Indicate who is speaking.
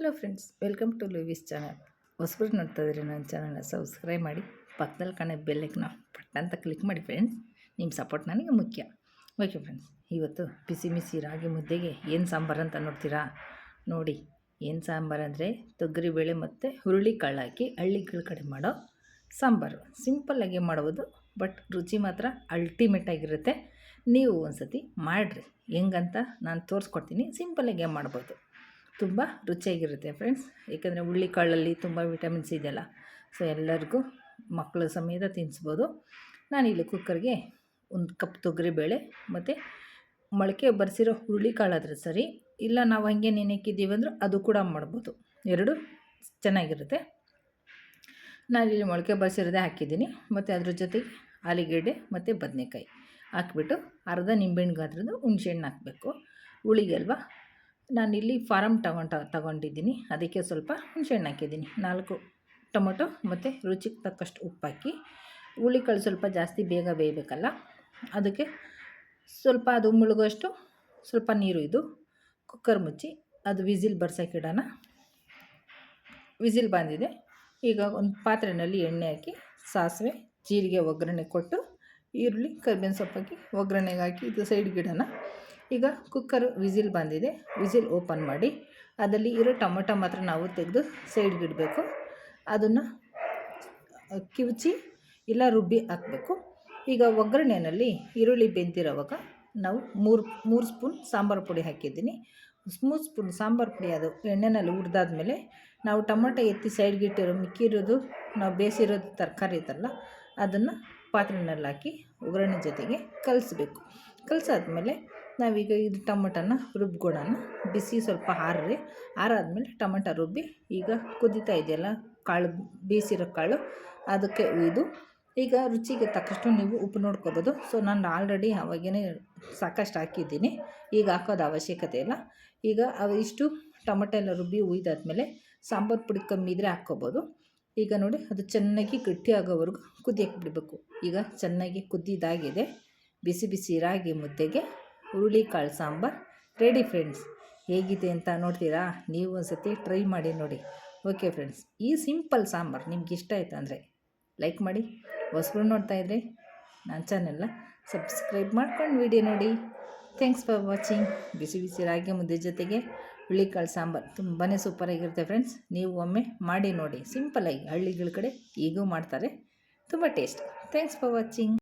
Speaker 1: Hello friends, welcome to Louis channel. ಹೊಸಬ್ರು ನೋಡ್ತಾ ಇದ್ದೀರಿ ನನ್ನ ಚಾನಲ್ನ ಸಬ್ಸ್ಕ್ರೈಬ್ ಮಾಡಿ, ಪಕ್ಕದಲ್ಲಿ ಕಾಣೋ ಬೆಲ್ಲೈಕ್ನ ಪಟ್ಟ ಅಂತ ಕ್ಲಿಕ್ ಮಾಡಿ ಫ್ರೆಂಡ್ಸ್. ನಿಮ್ಮ ಸಪೋರ್ಟ್ ನನಗೆ ಮುಖ್ಯ. ಓಕೆ ಫ್ರೆಂಡ್ಸ್, ಇವತ್ತು ಬಿಸಿ ಬಿಸಿ ರಾಗಿ ಮುದ್ದೆಗೆ ಏನು ಸಾಂಬಾರು ಅಂತ ನೋಡ್ತೀರಾ? ನೋಡಿ, ಏನು ಸಾಂಬಾರು ಅಂದರೆ ತೊಗರಿಬೇಳೆ ಮತ್ತು ಹುರುಳಿ ಕಾಳು ಹಾಕಿ ಹಳ್ಳಿಗಳ ಕಡೆ ಮಾಡೋ ಸಾಂಬಾರು. ಸಿಂಪಲ್ಲಾಗಿ ಮಾಡುವುದು ಬಟ್ ರುಚಿ ಮಾತ್ರ ಅಲ್ಟಿಮೇಟ್ ಆಗಿರುತ್ತೆ. ನೀವು ಒಂದು ಸತಿ ಮಾಡಿರಿ. ಹೆಂಗಂತ ನಾನು ತೋರಿಸ್ಕೊಡ್ತೀನಿ. ಸಿಂಪಲ್ಲಾಗಿ ಮಾಡ್ಬೋದು. ತುಂಬ ರುಚಿಯಾಗಿರುತ್ತೆ ಫ್ರೆಂಡ್ಸ್ ಏಕೆಂದರೆ ಹುಳ್ಳಿಕಾಳಲ್ಲಿ ತುಂಬ ವಿಟಮಿನ್ಸ್ ಇದೆಯಲ್ಲ ಸೊ ಎಲ್ಲರಿಗೂ ಮಕ್ಕಳು ಸಮೇತ ತಿನ್ನಿಸ್ಬೋದು ನಾನಿಲ್ಲಿ ಕುಕ್ಕರ್ಗೆ ಒಂದು ಕಪ್ ತೊಗರಿಬೇಳೆ ಮತ್ತು ಮೊಳಕೆ ಬರೆಸಿರೋ ಹುರುಳಿಕಾಳಾದರೆ ಸರಿ, ಇಲ್ಲ ನಾವು ಹಾಗೆ ನೆನೆಕ್ಕಿದ್ದೀವಿ ಅಂದರೂ ಅದು ಕೂಡ ಮಾಡ್ಬೋದು. ಎರಡು ಚೆನ್ನಾಗಿರುತ್ತೆ. ನಾನಿಲ್ಲಿ ಮೊಳಕೆ ಬರೆಸಿರೋದೇ ಹಾಕಿದ್ದೀನಿ, ಮತ್ತು ಅದ್ರ ಜೊತೆಗೆ ಆಲೂಗೆಡ್ಡೆ ಮತ್ತು ಬದನೆಕಾಯಿ ಹಾಕ್ಬಿಟ್ಟು ಅರ್ಧ ನಿಂಬೆಹಣ್ಣು ಗಾತ್ರದ ಹುಣ್ಸೆಹಣ್ಣು ಹಾಕಬೇಕು. ಹುಳಿಗೆ ಅಲ್ವಾ? ನಾನಿಲ್ಲಿ ಫಾರಮ್ ತಗೊಂಡ, ತಗೊಂಡಿದ್ದೀನಿ. ಅದಕ್ಕೆ ಸ್ವಲ್ಪ ಹುಣಸೆಹಣ್ಣು ಹಾಕಿದ್ದೀನಿ. ನಾಲ್ಕು ಟೊಮೊಟೊ ಮತ್ತು ರುಚಿಗೆ ತಕ್ಕಷ್ಟು ಉಪ್ಪು ಹಾಕಿ ಹುಳಿಕಾಳು ಸ್ವಲ್ಪ ಜಾಸ್ತಿ ಬೇಗ ಬೇಯಬೇಕಲ್ಲ? ಅದಕ್ಕೆ ಸ್ವಲ್ಪ ಅದು ಮುಳುಗೋಷ್ಟು ಸ್ವಲ್ಪ ನೀರು ಇದು ಕುಕ್ಕರ್ ಮುಚ್ಚಿ ಅದು ವಿಸಿಲ್ ಬರ್ಸೋಕ್ಕಿಡೋಣ ವಿಸಿಲ್ ಬಂದಿದೆ. ಈಗ ಒಂದು ಪಾತ್ರೆಯಲ್ಲಿ ಎಣ್ಣೆ ಹಾಕಿ, ಸಾಸಿವೆ, ಜೀರಿಗೆ, ಒಗ್ಗರಣೆ ಕೊಟ್ಟು, ಈರುಳ್ಳಿ, ಕರಿಬೇವಿನ ಸೊಪ್ಪು ಹಾಕಿ ಒಗ್ಗರಣೆಗೆ ಹಾಕಿ ಇದು ಸೈಡ್ಗಿಡೋಣ ಈಗ ಕುಕ್ಕರ್ ವಿಸಿಲ್ ಬಂದಿದೆ. ವಿಸಿಲ್ ಓಪನ್ ಮಾಡಿ. ಅದರಲ್ಲಿ ಇರೋ ಟೊಮೊಟೊ ಮಾತ್ರ ನಾವು ತೆಗೆದು ಸೈಡ್ಗೆ ಇಡಬೇಕು. ಅದನ್ನು ಕಿವುಚಿ ಇಲ್ಲ ರುಬ್ಬಿ ಹಾಕಬೇಕು. ಈಗ ಒಗ್ಗರಣೆಯಲ್ಲಿ ಈರುಳ್ಳಿ ಬೆಂದಿರೋವಾಗ ನಾವು ಮೂರು ಮೂರು ಸ್ಪೂನ್ ಸಾಂಬಾರು ಪುಡಿ ಹಾಕಿದ್ದೀನಿ. ಮೂರು ಸ್ಪೂನ್ ಸಾಂಬಾರು ಪುಡಿ ಅದು ಎಣ್ಣೆನಲ್ಲಿ ಹುರಿದಾದ್ಮೇಲೆ ನಾವು ಟೊಮೊಟೊ ಎತ್ತಿ ಸೈಡ್ಗೆ ಇಟ್ಟಿರೋ ಮಿಕ್ಕಿರೋದು, ನಾವು ಬೇಯಿಸಿರೋದು ತರಕಾರಿ ಇತ್ತಲ್ಲ, ಅದನ್ನು ಪಾತ್ರೆನಲ್ಲಿ ಹಾಕಿ ಒಗ್ಗರಣೆ ಜೊತೆಗೆ ಕಲಿಸ್ಬೇಕು. ಕಲಸಾದ್ಮೇಲೆ ನಾವೀಗ ಇದು ಟೊಮೆಟೋನ ರುಬ್ಬಿಕೊಡೋಣ. ಬಿಸಿ ಸ್ವಲ್ಪ ಹಾರ್ರಿ ಹಾರಾದ್ಮೇಲೆ ಟೊಮೆಟೊ ರುಬ್ಬಿ ಈಗ ಕುದೀತಾ ಇದೆಯಲ್ಲ ಕಾಳು, ಬೇಯಿಸಿರೋ ಕಾಳು ಅದಕ್ಕೆ ಇದು ಈಗ ರುಚಿಗೆ ತಕ್ಕಷ್ಟು ನೀವು ಉಪ್ಪು ನೋಡ್ಕೋಬೋದು. ಸೊ, ನಾನು ಆಲ್ರೆಡಿ ಅವಾಗೇ ಸಾಕಷ್ಟು ಹಾಕಿದ್ದೀನಿ. ಈಗ ಹಾಕೋದು ಅವಶ್ಯಕತೆ ಇಲ್ಲ. ಈಗ ಇಷ್ಟು ಟೊಮೆಟೊ ಎಲ್ಲ ರುಬ್ಬಿ ಉಯ್ದಾದ್ಮೇಲೆ ಸಾಂಬಾರು ಪುಡಿ ಕಮ್ಮಿ ಇದ್ದರೆ ಹಾಕ್ಕೋಬೋದು. ಈಗ ನೋಡಿ, ಅದು ಚೆನ್ನಾಗಿ ಗಟ್ಟಿ ಆಗೋವರೆಗೂ ಕುದಿಯಕ್ಕೆ ಬಿಡಬೇಕು. ಈಗ ಚೆನ್ನಾಗಿ ಕುದ್ದಿದ್ದಾಗಿದೆ. ಬಿಸಿ ಬಿಸಿ ರಾಗಿ ಮುದ್ದೆಗೆ ಹುರುಳಿಕಾಳು ಸಾಂಬಾರು, ರೆಡಿ ಫ್ರೆಂಡ್ಸ್. ಹೇಗಿದೆ ಅಂತ ನೋಡ್ತೀರಾ? ನೀವು ಒಂದು ಸತಿ ಟ್ರೈ ಮಾಡಿ ನೋಡಿ. ಓಕೆ ಫ್ರೆಂಡ್ಸ್, ಈ ಸಿಂಪಲ್ ಸಾಂಬಾರು ನಿಮ್ಗೆ ಇಷ್ಟ ಆಯ್ತು ಅಂದರೆ ಲೈಕ್ ಮಾಡಿ. ಹೊಸಬ್ರು ನೋಡ್ತಾ ಇದ್ರೆ ನನ್ನ ಚಾನೆಲ್ನ ಸಬ್ಸ್ಕ್ರೈಬ್ ಮಾಡ್ಕೊಂಡು ವಿಡಿಯೋ ನೋಡಿ. Thanks for watching. ಬಿಸಿ ಬಿಸಿ ರಾಗಿ ಮುದ್ದೆ ಜೊತೆಗೆ ಹುಳಿಕಾಳು ಸಾಂಬಾರು ತುಂಬಾ ಸೂಪರಾಗಿರುತ್ತೆ ಫ್ರೆಂಡ್ಸ್. ನೀವು ಒಮ್ಮೆ ಮಾಡಿ ನೋಡಿ. ಸಿಂಪಲ್ಲಾಗಿ ಹಳ್ಳಿಗಳ ಕಡೆ ಈಗೂ ಮಾಡ್ತಾರೆ. ತುಂಬ ಟೇಸ್ಟ್. Thanks for watching.